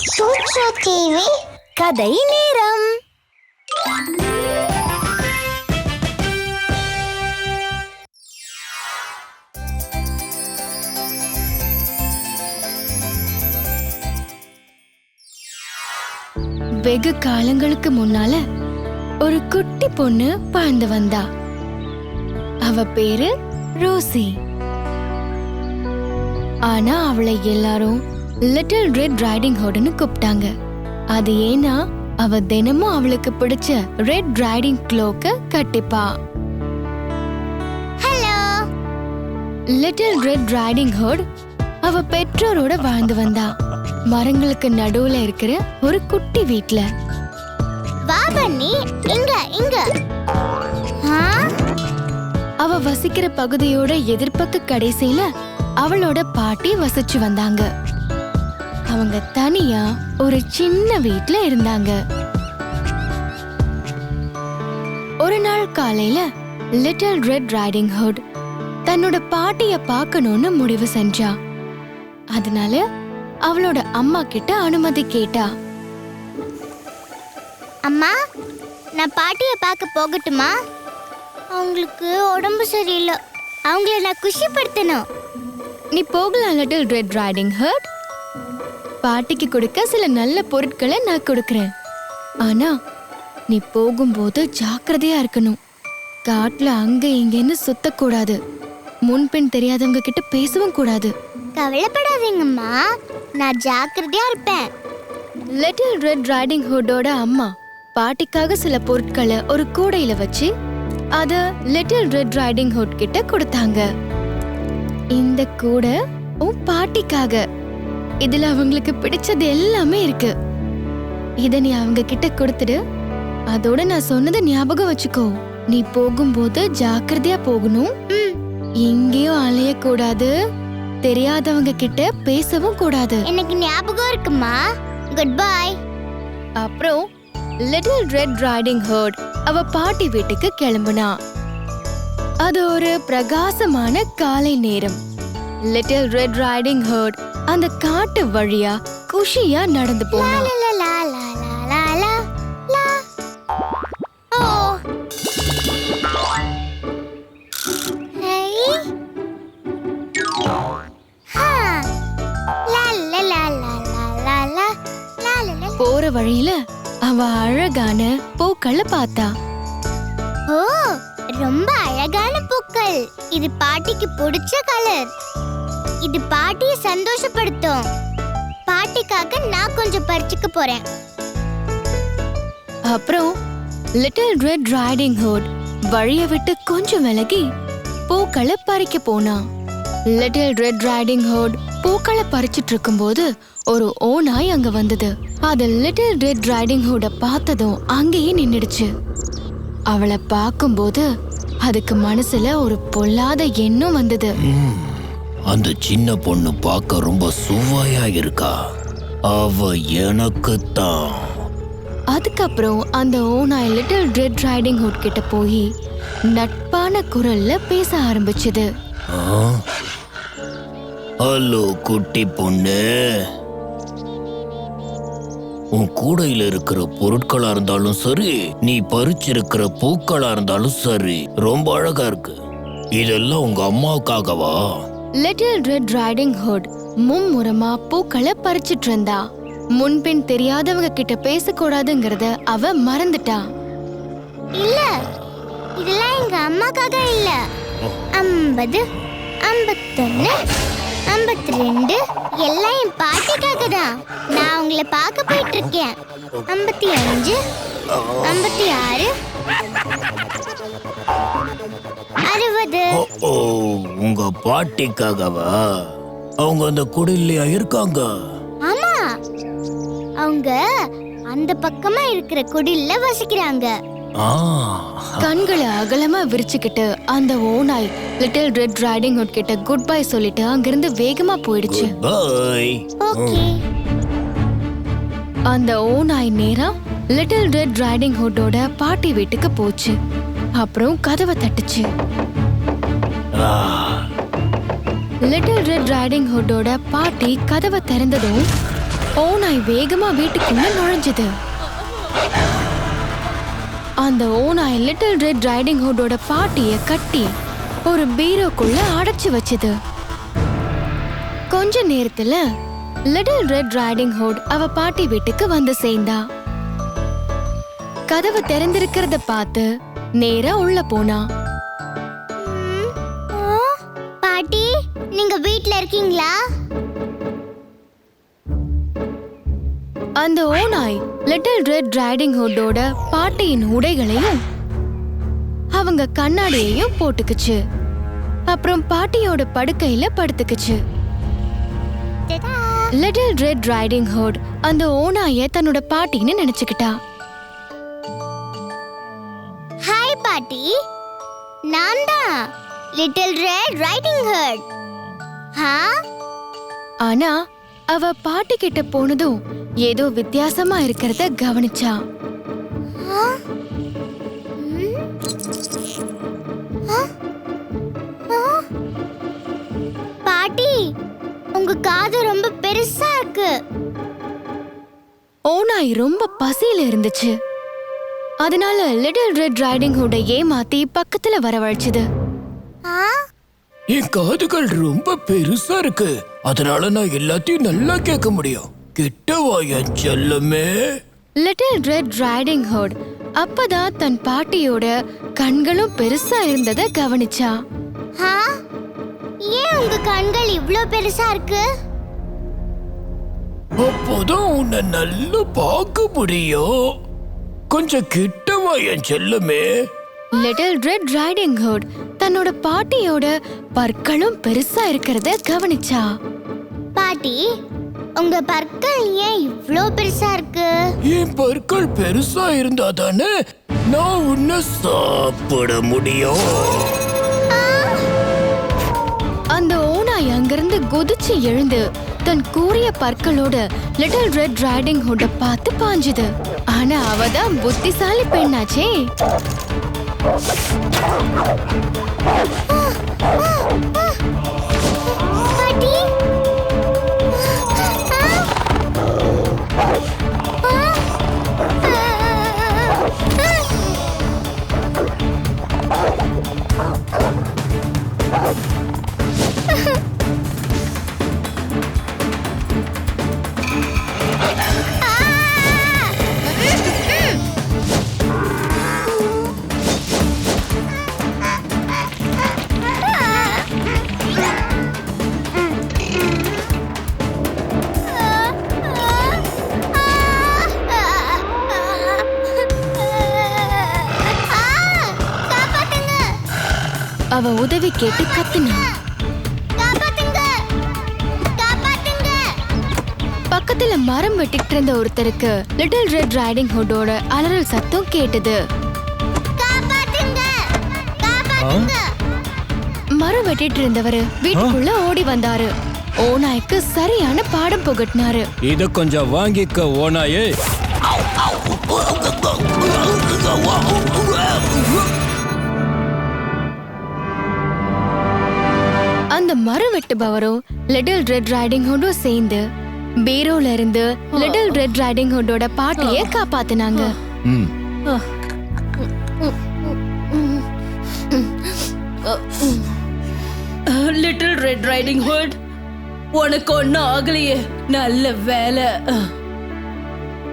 TV கதை நேரம். வெகு காலங்களுக்கு முன்னால ஒரு குட்டி பொண்ணு வாழ்ந்து வந்தா. அவ பேரு ரோசி. ஆனா அவளை எல்லாரும் லிட்டில் ரெட் ரைடிங் ஹோடுன்னு கூப்பிட்டாங்க. அது ஏன்னா அவ தினமும் அவளுக்கு பிடிச்ச ரெட் ரைடிங் க்ளோக்க கட்டிப்பா. Hello little red riding hood அவ பெற்றோரோட வாழ்ந்து வந்தா. மரங்களுக்கு நடுவுல இருக்கிற ஒரு குட்டி வீட்ல. வா பன்னி இங்க இங்க. அவ வசிக்கிற பகுதியோட எதிர்ப்பக்க கடைசியில அவளோட பாட்டி வசிச்சு வந்தாங்க. அவங்க தனியா ஒரு சின்ன வீட்ல இருந்தாங்க. ஒரு நாள் காலையில லிட்டில் ரெட் ரைடிங் ஹுட் தன்னோட பாட்டிய பார்க்கணும்னு முடிவு செஞ்சா. அதனால அவளோட அம்மா கிட்ட அனுமதி கேட்டா. அம்மா நான் பாட்டியை பார்க்க போகட்டுமா? அவங்களுக்கு உடம்பு சரியில்லை. அவங்கள நான் குஷிப்படுத்தணும். நீ போகலாம் லிட்டில் ரெட் ரைடிங் ஹர்ட் பாட்டிக்கு கொடுக்க சில நல்ல பொருட்களை நான் கொடுக்கறேன். ஆனா நீ போகும்போது ஜாக்கிரதையா இருக்கணும். காட்டுல அங்க இங்கன்னு சுத்தக்கூடாது. முன்பின் தெரியாதவங்க கிட்ட பேசவும் கூடாது. கவலைப்படாதீங்கம்மா. நான் ஜாக்கிரதையா இருப்பேன். லிட்டில் ரெட் ரைடிங் ஹுட்டோட அம்மா பாட்டிக்காக சில பொருட்களை ஒரு கூடையில வச்சு அத லிட்டில் ரெட் ரைடிங் ஹுட் கிட்ட கொடுத்தாங்க. இந்த கூடை உன் பாட்டிக்காக. இதுல அவங்களுக்கு பிடிச்சது எல்லாமே இருக்கு. இத நீ அவங்க கிட்ட கொடுத்துடு. அதோட நான் சொன்னதை ஞாபகம் வச்சுக்கோ. நீ போகும்போது ஜாக்கிரதையா போகணும். எங்கேயும் அலைய கூடாது தெரியாதவங்க கிட்ட பேசவும் கூடாது. எனக்கு ஞாபகம் இருக்குமா? குட் பை அப்புறம் லிட்டில் ரெட் ரைடிங் ஹர்ட் அவ பாட்டி வீட்டுக்கு கிளம்புனா. அது ஒரு பிரகாசமான காலை நேரம். லிட்டில் ரெட் ரைடிங் ஹர்ட் அந்த காட்டு வழியா குஷியா நடந்து போனா போற வழியில அவ அழகான பூக்களை பார்த்தா ஓ ரொம்ப அழகான பூக்கள் இது பாட்டிக்கு பிடிச்ச கலர் இது பாட்டியை சந்தோஷப்படுத்தும். பாட்டிக்காக நான் கொஞ்சம் பறிச்சுக்க போறேன். அப்புறம் லிட்டில் ரெட் ரைடிங் ஹுட் வழிய விட்டு கொஞ்சம் விலகி பூக்களை பறிக்க போனா. லிட்டில் ரெட் ரைடிங் ஹுட் பூக்களை பறிச்சிட்டு இருக்கும்போது ஒரு ஓநாய் அங்க வந்தது. அது லிட்டில் ரெட் ரைடிங் ஹுட பார்த்ததும் அங்கேயே நின்னுடுச்சு. அவளை பார்க்கும்போது அதுக்கு மனசுல ஒரு பொல்லாத எண்ணம் வந்தது. அந்த சின்ன பொண்ணு பார்க்க ரொம்ப சுவையா இருக்கா. அவ எனக்கு தான் அதுக்கப்புறம் அந்த ஓநாய் லிட்டில் ரெட் ரைடிங் ஹுட் கிட்ட போய் நட்பான குரல்ல பேச ஆரம்பிச்சது. ஹலோ குட்டி பொண்ணு. உன் கூடையில இருக்கிற பொருட்களா இருந்தாலும் சரி நீ பறிச்சிருக்கிற பூக்களா இருந்தாலும் சரி ரொம்ப அழகா இருக்கு. இதெல்லாம் உங்க அம்மாவுக்காகவா? லிட்டில் ரெட் ரைடிங் ஹுட் மும்முரமா பூக்களை பறிச்சிட்டு இருந்தா முன்பின் தெரியாதவங்க கிட்ட பேசக்கூடாதுங்கிறத அவ மறந்துட்டா. இல்ல இதெல்லாம் எங்க அம்மாக்காக இல்ல. ஐம்பது ஐம்பத்தொன்னு ஐம்பத்தி ரெண்டு எல்லாம் என் பாட்டிக்காக தான். நான் உங்களை பார்க்க போயிட்டு இருக்கேன் ஐம்பத்தி அஞ்சு ஐம்பத்தி ஆறு. அறுபது. ஓ, உங்க பாட்டிக்காகவா? அவங்க அந்த குடிலையா இருக்காங்க? ஆமா. அவங்க அந்த பக்கமா இருக்கிற குடில்ல வசிக்கிறாங்க. கண்களை அகலமா விரிச்சுக்கிட்டு அந்த ஓநாய் லிட்டில் ரெட் ரைடிங் ஹுட் கிட்ட குட் பை சொல்லிட்டு அங்கிருந்து வேகமா போயிடுச்சு. Bye okay. அந்த ஓநாய் நேரா லிட்டில் ரெட் ரைடிங் ஹுட்டோட பாட்டி வீட்டுக்கு போச்சு. அப்புறம் கதவை தட்டுச்சு. லிட்டில் ரெட் ரைடிங் ஹுட்டோட பாட்டி கதவை திறந்ததும் ஓநாய் வேகமா வீட்டுக்குள்ள நுழைஞ்சது. அந்த ஓநாய் லிட்டில் ரெட் ரைடிங் ஹுட்டோட பாட்டிய கட்டி ஒரு பீரோக்குள்ள அடைச்சு வச்சது. கொஞ்ச நேரத்துல லிட்டில் ரெட் ரைடிங் ஹுட் அவ பாட்டி வீட்டுக்கு வந்து சேர்ந்தா. கதவு திறந்திருக்கிறத பார்த்து நேரா உள்ள போனா. பாட்டி நீங்க வீட்ல இருக்கீங்களா? அந்த ஓநாய் லிட்டில் ரெட் ரைடிங் ஹுட்டோட பாட்டியின் உடைகளையும் அவங்க கண்ணாடியையும் போட்டுக்குச்சு. அப்புறம் பாட்டியோட படுக்கையில படுத்துக்குச்சு. டடா. லிட்டில் ரெட் ரைடிங் ஹுட் அந்த ஓநாய தன்னோட பாட்டின்னு நினைச்சுக்கிட்டா. ஹாய் பாட்டி. நான் தான். லிட்டில் ரெட் ரைட்டிங் ஹர்ட் ஹா ஆனா அவ பாட்டி கிட்ட போனதும் ஏதோ வித்தியாசமா இருக்கிறத கவனிச்சா? ஆ? பாட்டி உங்க காது ரொம்ப பெருசா இருக்கு. ஓநாய் ரொம்ப பசியில இருந்துச்சு. அதனால லிட்டில் ரெட் ரைடிங் ஹுட்டை ஏமாத்தி பக்கத்துல வரவழைச்சுது. என் காதுகள் ரொம்ப பெருசா இருக்கு. அதனால நான் எல்லாத்தையும் நல்லா கேட்க முடியும். கிட்ட வாய செல்லமே? லிட்டில் ரெட் ரைடிங் ஹுட் அப்பதான் தன் பாட்டியோட கண்களும் பெருசா இருந்தத கவனிச்சா. ஹா ஏன் உங்க கண்கள் இவ்ளோ பெருசா இருக்கு? அப்போதான் உன்னை நல்லா பார்க்க முடியும். கொஞ்சம் கிட்ட வாய செல்லமே? லிட்டில் ரெட் ரைடிங் ஹுட் தன்னோட பாட்டியோட பற்களும் பெருசா இருக்கிறத கவனிச்சா? பாட்டி உங்க பற்கள் ஏன் இவ்ளோ பெருசா இருக்கு? என் பற்கள் பெருசா இருந்தா தானே நான் உன்னை சாப்பிட முடியும். அந்த ஓநாய் அங்கிருந்து குதிச்சு எழுந்து தன் கூரிய பற்களோட லிட்டில் ரெட் ரைடிங் ஹுட்ட பார்த்து பாஞ்சுது. ஆனா அவதான் புத்திசாலி பெண்ணாச்சே. பாட்டி அவ உதவி கேட்டு கத்துனா. பக்கத்துல மரம் வெட்டிட்டு இருந்த ஒருத்தருக்கு லிட்டில் ரெட் ரைடிங் ஹுட்டோட அலறல் சத்தம் கேட்டது. மரம் வெட்டிட்டு இருந்தவரு வீட்டுக்குள்ள ஓடி வந்தாரு. ஓநாய்க்கு சரியான பாடம் புகட்டினாரு. இத கொஞ்சம் வாங்கிக்க ஓனாயே வெட்டுபவரும் லிட்டில் ரெட் ரைடிங் ஹுட்டும் சேர்ந்து பீரோல இருந்து லிட்டில் ரெட் ரைடிங் ஹுட்டோட பாட்டிய காப்பாத்துனாங்க. ம். லிட்டில் ரெட் ரைடிங் ஹுட் உனக்கு ஒன்னும் ஆகலையே. நல்ல வேலை.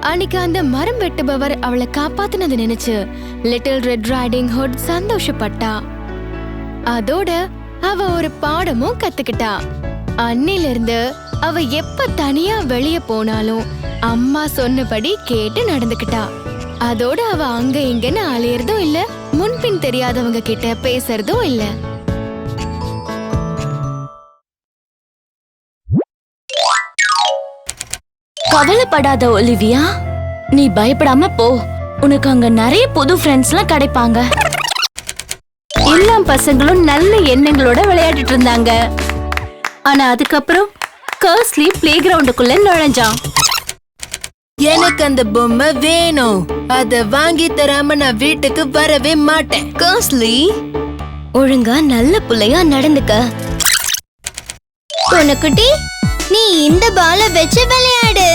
அன்னைக்கு அந்த மரம் வெட்டுபவர் அவளை காப்பாத்துனது நினைச்சு லிட்டில் ரெட் ரைடிங் ஹுட் சந்தோஷப்பட்டா. அதோட அவ ஒரு பாடமும் கத்துக்கிட்டா. அன்னில இருந்து அவ எப்ப தனியா வெளிய போனாலும் அம்மா சொன்னபடி கேட்டு நடந்துக்கிட்டா. அதோட அவ அங்க இங்கன்னு அலையறதும் இல்ல முன்பின் தெரியாதவங்க கிட்ட பேசுறதும் இல்ல. கவலைப்படாத ஒலிவியா. நீ பயப்படாம போ. உனக்கு அங்க நிறைய புது ஃப்ரெண்ட்ஸ்லாம் கிடைப்பாங்க. எல்லா பசங்களும் நல்ல எண்ணங்களோட விளையாடிட்டு இருந்தாங்க. ஆனா அதுக்கப்புறம் கர்ஸ்லி பிளே கிரவுண்டுக்குள்ள நுழைஞ்சான். எனக்கு அந்த பொம்மை வேணும். அத வாங்கி தராம நான் வீட்டுக்கு வரவே மாட்டேன். கர்ஸ்லி ஒழுங்கா நல்ல புள்ளையா நடந்துக்க. பொண்ணுக்குட்டி நீ இந்த பால வச்சு விளையாடு.